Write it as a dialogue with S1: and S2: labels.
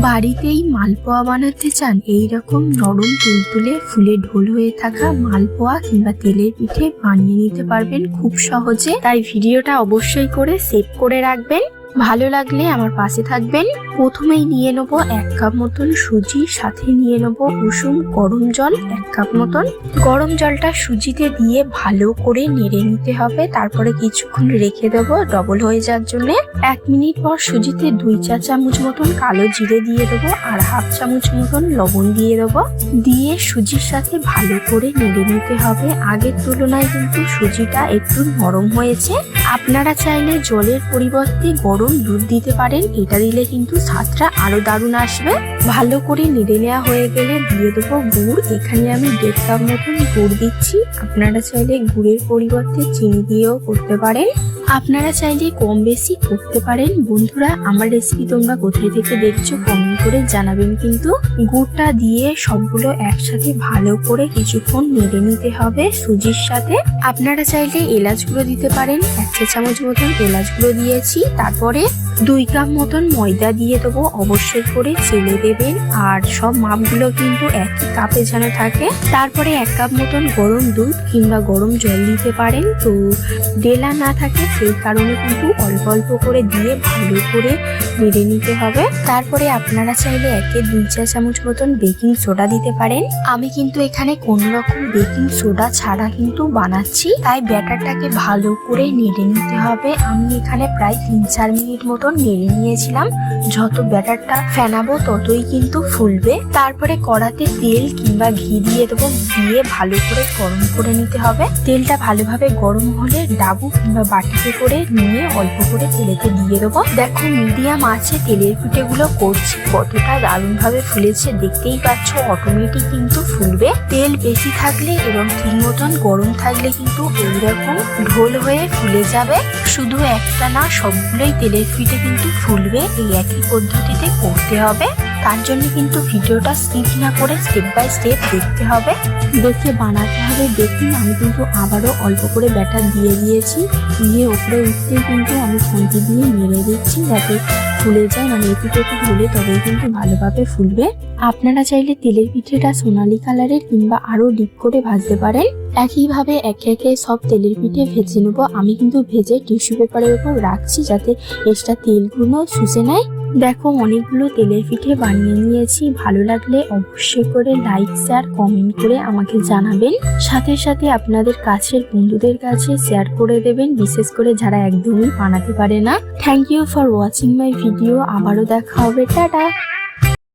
S1: বাড়িতেই মালপোয়া বানাতে চান এই রকম নরম তুলতুলে ফুলে ঢোল হয়ে থাকা মালপোয়া কিংবা তেলের পিঠে বানিয়ে নিতে পারবেন খুব সহজে। তাই ভিডিওটা অবশ্যই করে সেভ করে রাখবেন। ভালো লাগলে আমার পাশে থাকবেন। প্রথমেই নিয়ে নেব এক কাপ মতন সুজি, সাথে নিয়ে নেব উষুম গরম জল, এক কাপ মতন। গরম জলটা সুজিতে দিয়ে ভালো করে নেড়ে নিতে হবে, তারপরে কিছুক্ষণ রেখে দেব ডবল হয়ে যাওয়ার জন্য। এক মিনিট পর সুজিতে দুই চা চামচ মতন কালো জিরে দিয়ে দেবো আর হাফ চামচ মতন লবণ দিয়ে দেবো। দিয়ে সুজির সাথে ভালো করে নেড়ে নিতে হবে। আগের তুলনায় কিন্তু সুজিটা একটু নরম হয়েছে। আপনারা চাইলে জলের পরিবর্তে গরম দুধ দিতে পারেন, এটা দিলে কিন্তু স্বাদটা আরও দারুণ আসবে। ভালো করে নেড়ে নেওয়া হয়ে গেলে দিয়ে দেবো গুড়। এখানে আমি দেড় কাপ মতন গুড় দিচ্ছি। আপনারা চাইলে গুড়ের পরিবর্তে চিনি দিয়েও করতে পারেন। আপনারা চাইলে কম বেশি করতে পারেন। বন্ধুরা, আমার রেসিপি তোমরা কোথায় থেকে দেখছ কমেন্ট করে জানাবেন কিন্তু। গুড়টা দিয়ে সবগুলো একসাথে ভালো করে কিছুক্ষণ নেড়ে নিতে হবে সুজির সাথে। আপনারা চাইলে এলাচ গুঁড়ো দিতে পারেন। এক চা চামচ মতন এলাচ গুঁড়ো দিয়েছি। তারপরে দুই কাপ মতন ময়দা দিয়ে দেবো। অবশ্যই করে চেলে দেবেন আর সব মাপগুলো কিন্তু একই কাপে যেন থাকে। তারপরে এক কাপ মতন গরম দুধ কিংবা গরম জল দিতে পারেন। তো ডেলা না থাকে, সেই কারণে কিন্তু অল্প অল্প করে দিয়ে ভালো করে নেড়ে নিতে হবে। তারপরে আপনারা চাইলে একে দুই চা চামচ মতন বেকিং সোডা দিতে পারেন। আমি কিন্তু এখানে কোনো রকম বেকিং সোডা ছাড়া কিন্তু বানাচ্ছি। তাই ব্যাটারটাকে ভালো করে নেড়ে নিতে হবে। আমি এখানে প্রায় তিন চার মিনিট মতন নেড়ে নিয়েছিলাম। যত ব্যাটারটা ফেনাবো ততই কিন্তু ফুলবে। তারপরে কড়াতে তেল কিংবা ঘি দিয়ে দেবো। দিয়ে ভালো করে গরম করে নিতে হবে। তেলটা ভালোভাবে গরম হলে ডাবু কিংবা বাটিতে করে নিয়ে অল্প করে তেলেতে দিয়ে দেবো। দেখো, মিডিয়াম আছে তেলের পিঠেগুলো করছি। কতটা দারুণভাবে ফুলেছে, দেখতেই পাচ্ছ। অটোমেটিক কিন্তু ফুলবে। তেল বেশি থাকলে এবং ঠিক মতন গরম থাকলে কিন্তু এইরকম ঢোল হয়ে ফুলে যাবে। শুধু একটা না, সবগুলোই তেলের পিঠে কিন্তু ফুলবে। এই একই পদ্ধতিতে করতে হবে। তার জন্য কিন্তু ভিডিওটা স্কিপ না করে স্টেপ বাই স্টেপ দেখতে হবে। দেখে বানাতে হবে। দেখুন, আমি কিন্তু আবারও অল্প করে ব্যাটার দিয়ে দিয়েছি। দিয়ে উপরে উঠতেই কিন্তু আমি খুন্তি দিয়ে মেরে দিচ্ছি যাতে ফুলে যায়। মানে এপিট এপিট হলে তবেই কিন্তু ভালোভাবে ফুলবে। আপনারা চাইলে তেলের পিঠেটা সোনালি কালারের কিংবা আরও ডিপ করে ভাজতে পারেন। একইভাবে একে একে সব তেলের পিঠে ভেজে নেব। আমি কিন্তু ভেজে টিস্যু পেপারের উপর রাখছি যাতে এক্সট্রা তেলগুলো শুষে নেয়। দেখো, অনেকগুলো তেলের পিঠে বানিয়ে নিয়েছি। ভালো লাগলে অবশ্যই করে লাইক শেয়ার কমেন্ট করে আমাকে জানাবেন। সাথে সাথে আপনাদের কাছের বন্ধুদের কাছে শেয়ার করে দেবেন। বিশেষ করে যারা একদমই বানাতে পারে না। Thank you for watching my video আবারও দেখা হবে। টাটা!